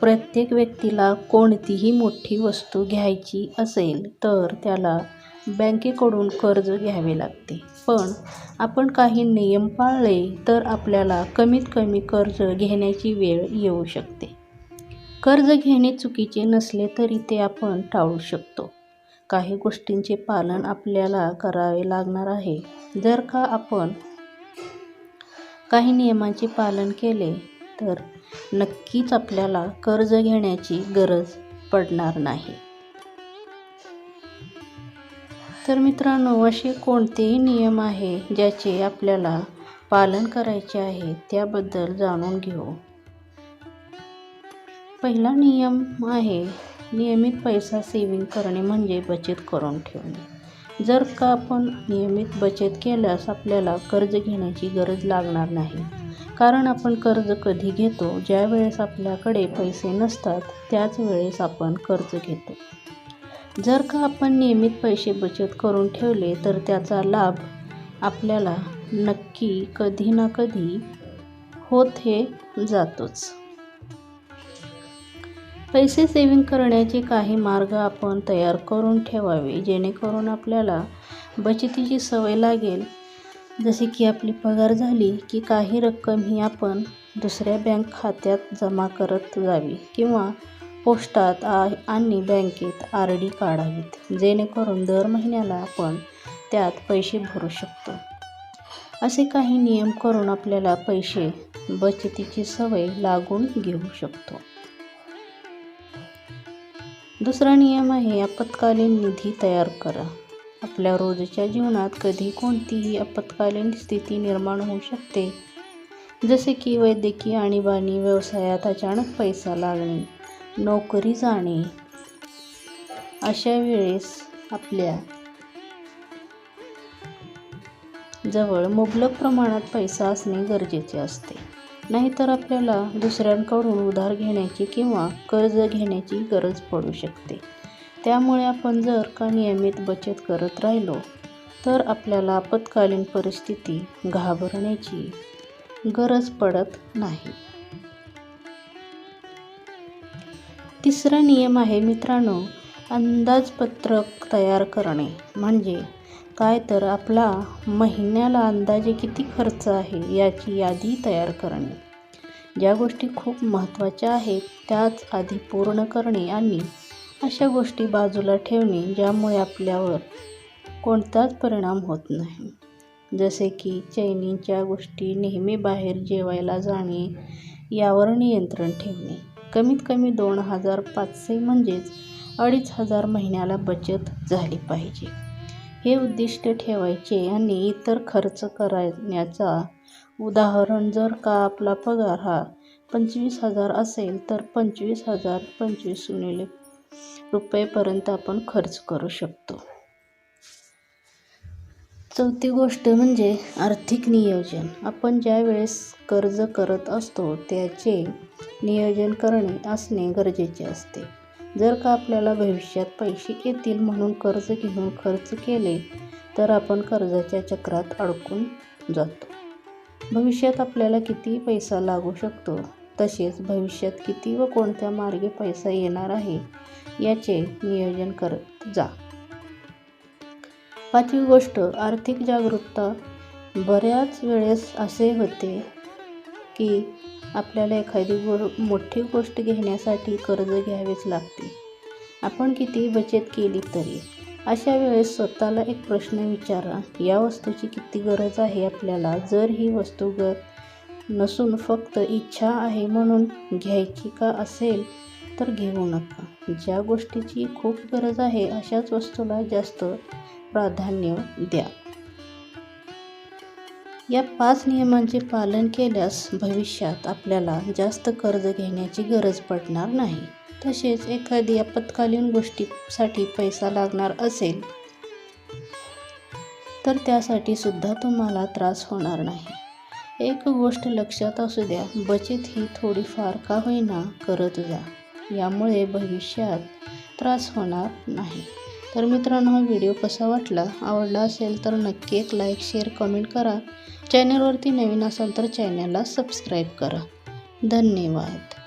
प्रत्येक व्यक्तीला कोणतीही मोठी वस्तू घ्यायची असेल तर त्याला बँकेकडून कर्ज घ्यावे लागते. पण आपण काही नियम पाळले तर आपल्याला कमीत कमी कर्ज घेण्याची वेळ येऊ शकते. कर्ज घेणे चुकीचे नसले तरी ते आपण टाळू शकतो. काही गोष्टींचे पालन आपल्याला करावे लागणार आहे. जर का आपण काही नियमांचे पालन केले तर नक्कीच आपल्याला कर्ज घेण्याची गरज पडणार नाही. तर मित्रांनो असे कोणतेही नियम आहे ज्याचे आपल्याला पालन करायचे आहे त्याबद्दल जाणून घेऊ. पहिला नियम आहे नियमित पैसा सेविंग करणे म्हणजे बचत करून ठेवणे. जर का आपण नियमित बचत केल्यास आपल्याला कर्ज घेण्याची गरज लागणार नाही. कारण आपण कर्ज कधी घेतो ज्या वेळेस आपल्याकडे पैसे नसतात त्याच वेळेस आपण कर्ज घेतो. जर का आपण नियमित पैसे बचत करून ठेवले तर त्याचा लाभ आपल्याला नक्की कधी ना कधी होत हे जातोच. पैसे सेविंग करण्याचे काही मार्ग आपण तयार करून ठेवावे जेणेकरून आपल्याला बचतीची सवय लागेल जसे की आपली पगार झाली की काही रक्कम ही आपण दुसऱ्या बँक खात्यात जमा करत जावी किंवा पोस्टात आ आणि बँकेत आर डी काढावीत जेणेकरून दर महिन्याला आपण त्यात पैसे भरू शकतो. असे काही नियम करून आपल्याला पैसे बचतीची सवय लागून घेऊ शकतो. दुसरा नियम आहे आपत्कालीन निधी तयार करा. आपल्या रोजच्या जीवनात कधी कोणतीही आपत्कालीन स्थिती निर्माण होऊ शकते. जसे की वैद्यकीय आणीबाणी व्यवसायात अचानक पैसा लागणे नोकरी जाणे. अशा वेळेस आपल्या जवळ मुबलक प्रमाणात पैसा असणे गरजेचे असते. नाहीतर आपल्याला दुसऱ्यांकडून उधार घेण्याची किंवा कर्ज घेण्याची गरज पडू शकते. त्यामुळे आपण जर का नियमित बचत करत राहिलो तर आपल्याला आपत्कालीन परिस्थिती घाबरण्याची गरज पडत नाही. तिसरा नियम आहे मित्रांनो अंदाजपत्रक तयार करणे. म्हणजे काय तर आपला महिन्याला अंदाजे किती खर्च आहे याची यादी तयार करणे. ज्या गोष्टी खूप महत्त्वाच्या आहेत त्याच आधी पूर्ण करणे आणि अशा गोष्टी बाजूला ठेवणे ज्यामुळे आपल्यावर कोणताच परिणाम होत नाही. जसे की चैनीच्या गोष्टी नेहमी बाहेर जेवायला जाणे यावर नियंत्रण ठेवणे. कमीत कमी दोन हजार पाचशे म्हणजेच अडीच हजार महिन्याला बचत झाली पाहिजे. हे उद्दिष्ट ठेवायचे आणि इतर खर्च करण्याचा उदाहरण जर का आपला पगार हा पंचवीस हजार असेल तर पंचवीस हजार पंचवीस सुनेले रुपयेपर्यंत आपण खर्च करू शकतो. चौथी गोष्ट म्हणजे आर्थिक नियोजन. आपण ज्या वेळेस कर्ज करत असतो त्याचे नियोजन करणे असणे गरजेचे असते. जर का आपल्याला भविष्यात पैसे येतील म्हणून कर्ज घेऊन खर्च केले तर आपण कर्जाच्या चक्रात अडकून जातो. भविष्यात आपल्याला किती पैसा लागू शकतो? तसेच भविष्यात किती व कोणत्या मार्गे पैसा येणार आहे याचे नियोजन करत जा. पाचवी गोष्ट आर्थिक जागरूकता. बऱ्याच वेळेस असे होते की आपल्याला एखादी गो मोठी गोष्ट घेण्यासाठी कर्ज घ्यावेच लागते. आपण कितीही बचत केली तरी. अशा वेळेस स्वतःला एक प्रश्न विचारा या वस्तूची किती गरज आहे आपल्याला? जर ही वस्तू ग नसून फक्त इच्छा आहे म्हणून घ्यायची का असेल तर घेऊ नका. ज्या गोष्टीची खूप गरज आहे अशाच वस्तूला जास्त प्राधान्य द्या. या पाच नियमांचे पालन केल्यास भविष्यात आपल्याला जास्त कर्ज घेण्याची गरज पडणार नाही. तसेच एखादी आपत्कालीन गोष्टीसाठी पैसा लागणार असेल तर त्यासाठी सुद्धा तुम्हाला त्रास होणार नाही. एक गोष्ट लक्षात असू द्या बचत ही थोडीफार का होईना करत जा यामुळे भविष्यात त्रास होणार नाही. तर मित्रांनो हा व्हिडिओ कसा वाटला आवडला असेल तर नक्की एक लाईक शेअर कमेंट करा. चॅनलवरती नवीन असाल तर चॅनलला सबस्क्राईब करा. धन्यवाद.